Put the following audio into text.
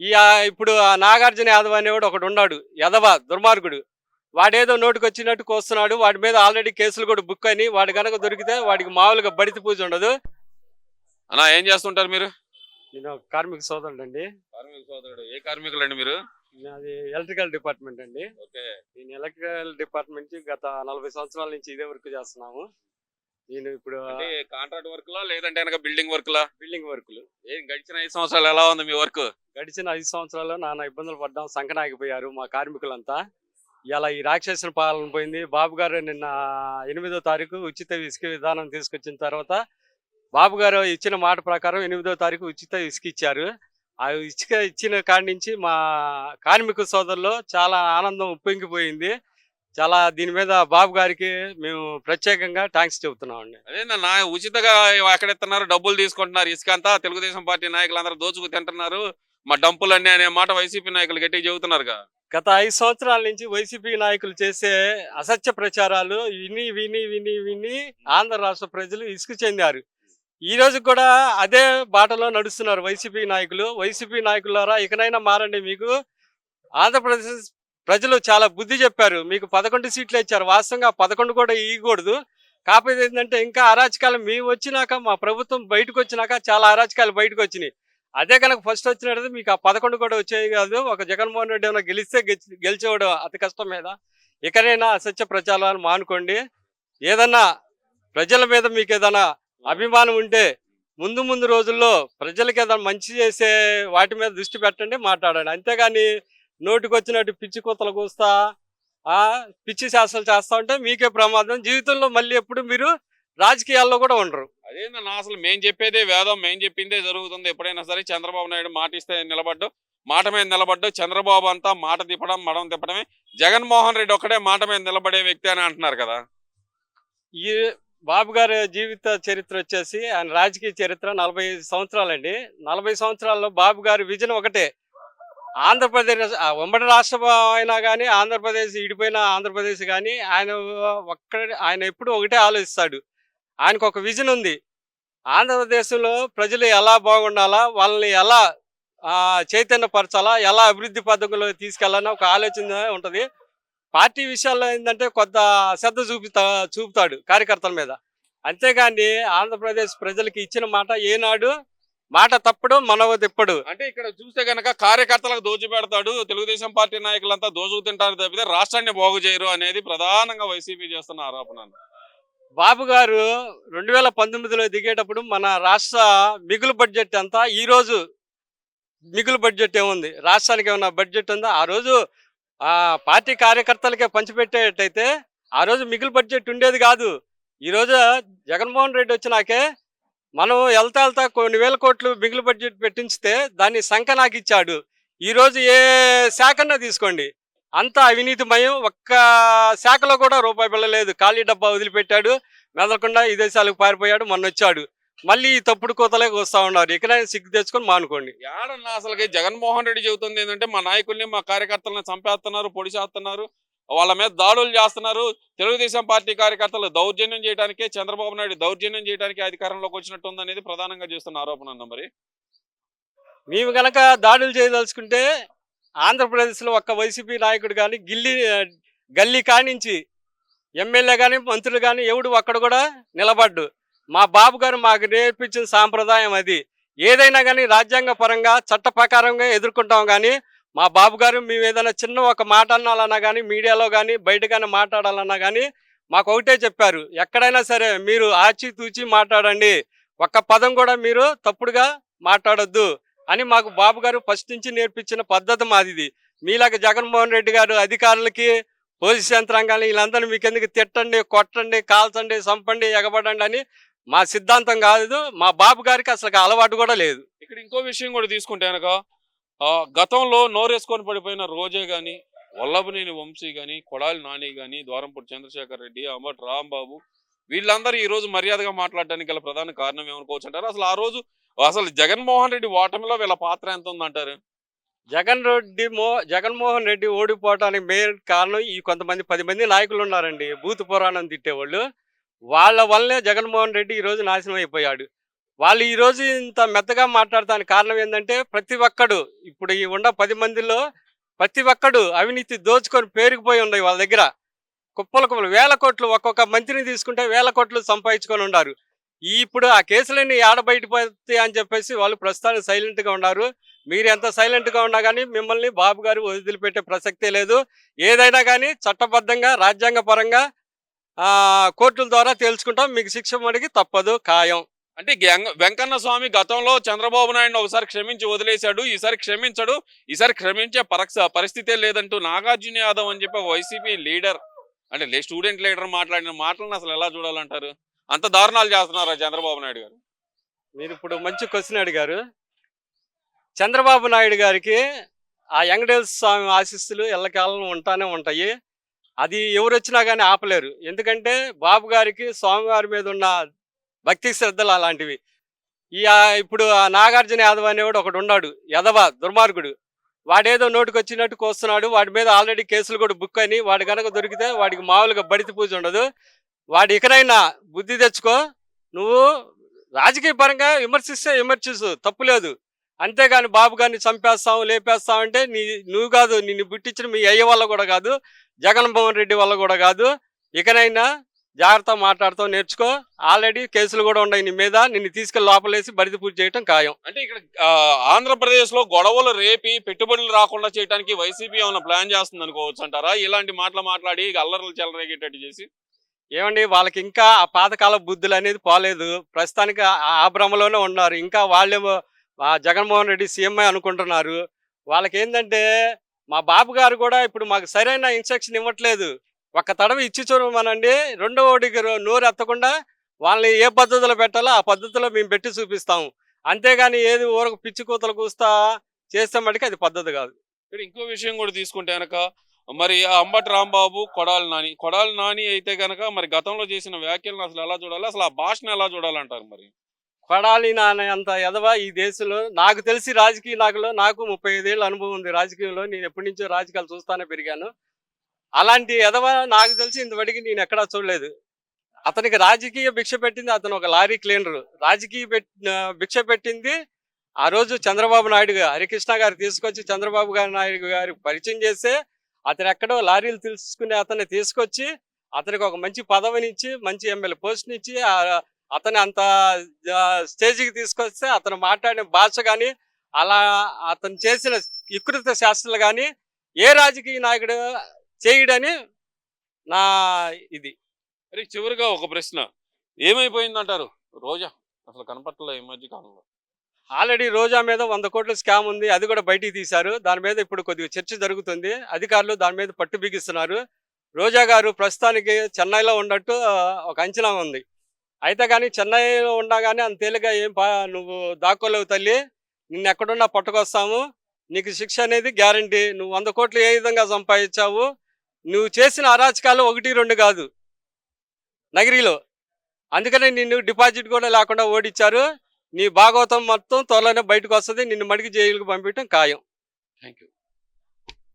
ఈ ఇప్పుడు ఆ నాగార్జున యాదవ్ అనేవాడు ఒకడు ఉన్నాడు యదవ దుర్మార్గుడు. వాడేదో నోటికి వచ్చినట్టు కోస్తున్నాడు వాడి మీద ఆల్రెడీ కేసులు కూడా బుక్ అని వాడు గనక దొరికితే వాడికి మామూలుగా బడితి పూజ ఉండదు. అన్నా ఏం చేస్తుంటారు మీరు? నేను కార్మిక సోదరుడు అండి. కార్మిక సోదరుడు. ఏ కార్మికులండి మీరు? అది ఎలక్ట్రికల్ డిపార్ట్మెంట్ అండి. ఓకే. నేను ఎలక్ట్రికల్ డిపార్ట్మెంట్ నుంచి గత నలభై సంవత్సరాల నుంచి ఇదే వర్క్ చేస్తున్నాము. నేను ఇప్పుడు కాంట్రాక్ట్ వర్క్ లా లేదంటే కనుక బిల్డింగ్ వర్క్ లా? బిల్డింగ్ వర్కులు ఏం గడిచిన ఐదు సంవత్సరాలు ఎలా ఉంది మీ వర్క్? గడిచిన ఐదు సంవత్సరాల్లో నానా ఇబ్బందులు పడ్డాం సంకనాగిపోయారు మా కార్మికులంతా. ఇలా ఈ రాక్షసుల పాలన పోయింది. బాబు గారు నిన్న ఎనిమిదో తారీఖు ఉచిత ఇసుక విధానం తీసుకొచ్చిన తర్వాత బాబు గారు ఇచ్చిన మాట ప్రకారం ఎనిమిదో తారీఖు ఉచిత ఇసుక ఇచ్చారు. ఆ ఇసుక ఇచ్చిన కాడి నుంచి మా కార్మిక సోదరులు చాలా ఆనందం ఉప్పొంగిపోయింది. చాలా దీని మీద బాబు గారికి మేము ప్రత్యేకంగా థ్యాంక్స్ చెబుతున్నామండి. అదేందన్నా ఉచితగా ఎక్కడ ఇస్తున్నారు డబ్బులు తీసుకుంటున్నారు. ఇసుక అంతా తెలుగుదేశం పార్టీ నాయకులు అందరూ దోచుకు తింటున్నారు. మా డంపులన్నీ అనే మాట వైసీపీ నాయకులు గట్టిగా చెబుతున్నారుగా. గత ఐదు సంవత్సరాల నుంచి వైసీపీ నాయకులు చేసే అసత్య ప్రచారాలు విని విని విని విని ఆంధ్ర రాష్ట్ర ప్రజలు ఇసుకు చెందారు. ఈ రోజు కూడా అదే బాటలో నడుస్తున్నారు వైసీపీ నాయకులు. వైసీపీ నాయకులారా ఇకనైనా మారండి మీకు. ఆంధ్రప్రదేశ్ ప్రజలు చాలా బుద్ధి చెప్పారు. మీకు పదకొండు సీట్లు ఇచ్చారు. వాస్తవంగా పదకొండు కూడా ఇవ్వకూడదు కాకపోతే ఏంటంటే ఇంకా అరాచకాలు మేము వచ్చినాక మా ప్రభుత్వం బయటకు వచ్చినాక చాలా అరాచకాలు బయటకు వచ్చినాయి. అదే కనుక ఫస్ట్ వచ్చినట్టు మీకు ఆ పదకొండు కూడా వచ్చేవి కాదు. ఒక జగన్మోహన్ రెడ్డి ఏమైనా గెలిస్తే గెలిచేవాడు అతి కష్టం మీద. ఇకనైనా అసత్య ప్రచారాలు మానుకోండి. ఏదన్నా ప్రజల మీద మీకు ఏదైనా అభిమానం ఉంటే ముందు ముందు రోజుల్లో ప్రజలకు ఏదైనా మంచి చేసే వాటి మీద దృష్టి పెట్టండి మాట్లాడండి. అంతేగాని నోటికి వచ్చినట్టు పిచ్చి కూతలు కూస్తా ఆ పిచ్చి శాస్త్రాలు చేస్తా ఉంటే మీకే ప్రమాదం. జీవితంలో మళ్ళీ ఎప్పుడు మీరు రాజకీయాల్లో కూడా ఉండరు. అదేందన్నా అసలు మేం చెప్పేదే వేదం మేం చెప్పిందే జరుగుతుంది. ఎప్పుడైనా సరే చంద్రబాబు నాయుడు మాట ఇస్తే నిలబడ్డు మాట మీద నిలబడ్డు చంద్రబాబు అంతా మాట తిప్పడం మడం తిప్పడమే. జగన్మోహన్ రెడ్డి ఒక్కడే మాట మీద నిలబడే వ్యక్తి అని అంటున్నారు కదా. ఈ బాబు గారి జీవిత చరిత్ర వచ్చేసి ఆయన రాజకీయ చరిత్ర నలభై సంవత్సరాలండి. నలభై సంవత్సరాల్లో బాబు గారి విజన్ ఒకటే. ఆంధ్రప్రదేశ్ ఉమ్మడి రాష్ట్రం అయినా కానీ ఆంధ్రప్రదేశ్ ఇడిపోయిన ఆంధ్రప్రదేశ్ కానీ ఆయన ఒక్క ఆయన ఎప్పుడు ఒకటే ఆలోచిస్తాడు. ఆయనకు ఒక విజన్ ఉంది. ఆంధ్రప్రదేశ్లో ప్రజలు ఎలా బాగుండాలా వాళ్ళని ఎలా చైతన్యపరచాలా ఎలా అభివృద్ధి పథకంలో తీసుకెళ్ళాలని ఒక ఆలోచన ఉంటుంది. పార్టీ విషయాల్లో ఏంటంటే కొంత శ్రద్ధ చూపుతా చూపుతాడు కార్యకర్తల మీద. అంతేగాని ఆంధ్రప్రదేశ్ ప్రజలకి ఇచ్చిన మాట ఏనాడు మాట తప్పడు మనవ తిప్పడు. అంటే ఇక్కడ చూస్తే గనక కార్యకర్తలకు దోచి పెడతాడు తెలుగుదేశం పార్టీ నాయకులంతా దోచుకు తింటారు తప్పితే రాష్ట్రాన్ని బాగు చేయరు అనేది ప్రధానంగా వైసీపీ చేస్తున్న ఆరోపణ బాబు గారు రెండు వేల పంతొమ్మిదిలో దిగేటప్పుడు మన రాష్ట్ర మిగులు బడ్జెట్ అంతా ఈ రోజు మిగులు బడ్జెట్ ఏముంది? రాష్ట్రానికి ఏమన్నా బడ్జెట్ ఉందా? ఆ రోజు ఆ పార్టీ కార్యకర్తలకే పంచిపెట్టేటైతే ఆ రోజు మిగులు బడ్జెట్ ఉండేది కాదు. ఈ రోజు జగన్మోహన్ రెడ్డి వచ్చినాకే మనం వెళ్తా వెళ్తా కొన్ని వేల కోట్లు మిగిలి బడ్జెట్ పెట్టించితే దాన్ని సంఖ నాకు ఇచ్చాడు ఈరోజు ఏ శాఖన్నా తీసుకోండి. అంతా అవినీతిమయం. ఒక్క శాఖలో కూడా రూపాయి పిల్లలేదు ఖాళీ డబ్బా వదిలిపెట్టాడు. మెదలకుండా ఈ దేశాలకు పారిపోయాడు. మొన్న వచ్చాడు మళ్ళీ ఈ తప్పుడు కోతలే వస్తూ ఉన్నారు. ఎక్కడైనా సిగ్గు తెచ్చుకొని మానుకోండి. ఏడన్నా అసలుకి జగన్మోహన్ రెడ్డి చెబుతుంది ఏంటంటే మా నాయకుల్ని మా కార్యకర్తలను చంపేస్తున్నారు పొడి చేస్తున్నారు వాళ్ళ మీద దాడులు చేస్తున్నారు. తెలుగుదేశం పార్టీ కార్యకర్తలు దౌర్జన్యం చేయడానికే చంద్రబాబు నాయుడు దౌర్జన్యం చేయడానికి అధికారంలోకి వచ్చినట్టు ఉందనేది ప్రధానంగా చేస్తున్న ఆరోపణ అన్న మరి. మేము గనక దాడులు చేయదలుచుకుంటే ఆంధ్రప్రదేశ్లో ఒక్క వైసీపీ నాయకుడు కానీ గిల్లి గల్లీ కానించి ఎమ్మెల్యే కానీ మంత్రులు కానీ ఎవడు ఒక్కడ కూడా నిలబడ్డు. మా బాబు గారు మాకు నేర్పించిన సాంప్రదాయం అది. ఏదైనా కానీ రాజ్యాంగ పరంగా చట్ట ప్రకారంగా ఎదుర్కొంటాం కానీ మా బాబు గారు మేము ఏదైనా చిన్న ఒక మాట అనాలన్నా కానీ మీడియాలో కానీ బయట కానీ మాట్లాడాలన్నా కానీ మాకు ఒకటే చెప్పారు. ఎక్కడైనా సరే మీరు ఆచి తూచి మాట్లాడండి. ఒక్క పదం కూడా మీరు తప్పుడుగా మాట్లాడొద్దు అని మాకు బాబు గారు ఫస్ట్ నుంచి నేర్పించిన పద్ధతి మాది మీలాగ మీలాగా జగన్మోహన్ రెడ్డి గారు అధికారులకి పోలీస్ యంత్రాంగాన్ని వీళ్ళందరినీ మీకు ఎందుకు తిట్టండి కొట్టండి కాల్చండి చంపండి ఎగబడండి అని మా సిద్ధాంతం కాదు. మా బాబు గారికి అసలు అలవాటు కూడా లేదు. ఇక్కడ ఇంకో విషయం కూడా తీసుకుంటే కనుక గతంలో నోరేసుకొని పడిపోయిన రోజే గాని వల్లభనేని వంశీ గాని కొడాలి నాని గాని ద్వారంపూడి చంద్రశేఖర్ రెడ్డి అంబటి రాంబాబు వీళ్ళందరూ ఈ రోజు మర్యాదగా మాట్లాడడానికి గల ప్రధాన కారణం ఏమనుకోవచ్చు అంటారు? అసలు ఆ రోజు అసలు జగన్మోహన్ రెడ్డి ఓటమిలో వీళ్ళ పాత్ర ఎంత ఉందంటారు? జగన్ రెడ్డి మో జగన్మోహన్ రెడ్డి ఓడిపోవటానికి మెయిన్ కారణం ఈ కొంతమంది పది మంది నాయకులు ఉన్నారండి. బూత్ పురాణం తిట్టేవాళ్ళు. వాళ్ళ వల్లనే జగన్మోహన్ రెడ్డి ఈ రోజు నాశనం అయిపోయాడు. వాళ్ళు ఈరోజు ఇంత మెత్తగా మాట్లాడటానికి కారణం ఏంటంటే ప్రతి ఒక్కడు ఇప్పుడు ఈ ఉన్న పది మందిలో ప్రతి ఒక్కడు అవినీతి దోచుకొని పేరుకుపోయి ఉన్నాయి వాళ్ళ దగ్గర. కుప్పలు కుప్పలు వేల కోట్లు ఒక్కొక్క మంత్రిని తీసుకుంటే వేల కోట్లు సంపాదించుకొని ఉన్నారు. ఇప్పుడు ఆ కేసులన్నీ ఆడ బయటపోతాయి అని చెప్పేసి వాళ్ళు ప్రస్తుతానికి సైలెంట్గా ఉన్నారు. మీరు ఎంత సైలెంట్గా ఉన్నా కానీ మిమ్మల్ని బాబు గారు వదిలిపెట్టే ప్రసక్తే లేదు. ఏదైనా కానీ చట్టబద్ధంగా రాజ్యాంగ పరంగా కోర్టుల ద్వారా తేల్చుకుంటాం. మీకు శిక్ష మడిగి తప్పదు. ఖాయం. అంటే గెంగ- వెంకన్న స్వామి గతంలో చంద్రబాబు నాయుడు ఒకసారి క్షమించి వదిలేశాడు ఈసారి క్షమించడు ఈసారి క్షమించే పరక్ష పరిస్థితే లేదంటూ నాగార్జున యాదవ్ అని చెప్పి వైసీపీ లీడర్ అంటే లే స్టూడెంట్ లీడర్ మాట్లాడిన మాటలను అసలు ఎలా చూడాలంటారు? అంత దారుణాలు చేస్తున్నారా చంద్రబాబు నాయుడు గారు? మీరు ఇప్పుడు మంచి క్వశ్చన్ అడిగారు. చంద్రబాబు నాయుడు గారికి ఆ వెంకటేశ్వర స్వామి ఆశీస్సులు ఎల్లకాలం ఉంటానే ఉంటాయి. అది ఎవరు వచ్చినా కానీ ఆపలేరు. ఎందుకంటే బాబు గారికి స్వామివారి మీద ఉన్న భక్తి శ్రద్ధలు అలాంటివి. ఈ ఇప్పుడు ఆ నాగార్జున యాదవ్ అనేవాడు ఒకడు ఉన్నాడు యదవ దుర్మార్గుడు. వాడేదో నోటికి వచ్చినట్టు కోస్తున్నాడు వాడి మీద ఆల్రెడీ కేసులు కూడా బుక్ అని వాడు కనుక దొరికితే వాడికి మామూలుగా బడితి పూజ ఉండదు. వాడి ఇకనైనా బుద్ధి తెచ్చుకో నువ్వు రాజకీయ పరంగా విమర్శిస్తే విమర్శిస్తు తప్పులేదు అంతేగాని బాబు గారిని చంపేస్తాం లేపేస్తాం అంటే నీ నువ్వు కాదు నిన్ను పుట్టించిన మీ అయ్య వల్ల కూడా కాదు జగన్మోహన్ రెడ్డి వల్ల కూడా కాదు. ఇకనైనా జాగ్రత్త మాట్లాడుతూ నేర్చుకో. ఆల్రెడీ కేసులు కూడా ఉన్నాయి నీ మీద. నిన్ను తీసుకెళ్ళి లోపలేసి బడిది పూజ చేయటం ఖాయం. అంటే ఇక్కడ ఆంధ్రప్రదేశ్లో గొడవలు రేపి పెట్టుబడులు రాకుండా చేయడానికి వైసీపీ ఏమైనా ప్లాన్ చేస్తుంది అనుకోవచ్చు అంటారా? ఇలాంటి మాటలు మాట్లాడి అల్లర్లు చెలరేగేటట్టు చేసి. ఏమండి వాళ్ళకి ఇంకా ఆ పాతకాల బుద్ధులు అనేది పోలేదు. ప్రస్తుతానికి ఆ- భ్రమలోనే ఉన్నారు. ఇంకా వాళ్ళేమో జగన్మోహన్ రెడ్డి సీఎంఐ అనుకుంటున్నారు. వాళ్ళకి ఏంటంటే మా బాబు గారు కూడా ఇప్పుడు మాకు సరైన ఇన్స్ట్రక్షన్ ఇవ్వట్లేదు. ఒక్క తడవ ఇచ్చి చూడమనండి. రెండో ఓడికి రో- నోరు ఎత్తకుండా వాళ్ళని ఏ పద్ధతిలో పెట్టాలో ఆ పద్ధతిలో మేము పెట్టి చూపిస్తాము అంతేగాని ఏది ఊరకు పిచ్చి కూతలు కూస్తా చేస్తే మటుకు అది పద్ధతి కాదు. ఇక్కడ ఇంకో విషయం కూడా తీసుకుంటే గనక మరి ఆ అంబటి రాంబాబు కొడాలి నాని. కొడాలి నాని అయితే గనక మరి గతంలో చేసిన వ్యాఖ్యలను అసలు ఎలా చూడాలి? అసలు ఆ భాషను ఎలా చూడాలంటారు మరి? కొడాలి నానే అంత ఎదవ ఈ దేశంలో. నాకు తెలిసి రాజకీయ నాకులో నాకు ముప్పై ఐదేళ్ళ అనుభవం ఉంది. రాజకీయంలో నేను ఎప్పటి నుంచో రాజకీయాలు చూస్తానే పెరిగాను. అలాంటి ఎదవ నాకు తెలిసి ఇంతవరకు నేను ఎక్కడా చూడలేదు. అతనికి రాజకీయ భిక్ష పెట్టింది అతను ఒక లారీ క్లీనర్. రాజకీయ భిక్ష పెట్టింది. ఆ రోజు చంద్రబాబు నాయుడు హరికృష్ణ గారు తీసుకొచ్చి చంద్రబాబు గారి నాయుడు గారి పరిచయం చేస్తే అతను ఎక్కడో లారీలు తీసుకునే అతన్ని తీసుకొచ్చి అతనికి ఒక మంచి పదవినిచ్చి మంచి ఎమ్మెల్యే పోస్ట్నిచ్చి ఇచ్చి అతను అంత స్టేజ్కి తీసుకొస్తే అతను మాట్లాడిన భాష కానీ అలా అతను చేసిన వికృత శాస్త్రాలు కానీ ఏ రాజకీయ నాయకుడు చేయడని నా ఇది. మరి చివరిగా ఒక ప్రశ్న. ఏమైపోయిందంటారు? రోజా అసలు కనపట్టలే ఈ మధ్య కాలంలో? ఆల్రెడీ రోజా మీద వంద కోట్ల స్కామ్ ఉంది. అది కూడా బయటికి తీశారు. దాని మీద ఇప్పుడు కొద్దిగా చర్చ జరుగుతుంది. అధికారులు దాని మీద పట్టు బిగిస్తున్నారు. రోజా గారు ప్రస్తుతానికి చెన్నైలో ఉన్నట్టు ఒక అంచనా ఉంది. అయితే కానీ చెన్నైలో ఉన్నా కానీ అంత తేలిగా ఏం పా నువ్వు దాక్కోలేవు తల్లి. నిన్ను ఎక్కడున్నా పట్టుకొస్తాము. నీకు శిక్ష అనేది గ్యారంటీ. నువ్వు వంద కోట్లు ఏ విధంగా సంపాదించావు? నువ్వు చేసిన అరాచకాలు ఒకటి రెండు కాదు. నగిరిలో. అందుకనే నిన్ను డిపాజిట్ కూడా లేకుండా ఓడిచ్చారు. నీ భాగవతం మొత్తం త్వరలోనే బయటకు వస్తుంది. నిన్ను మడికి జైలుకు పంపించడం ఖాయం. Thank you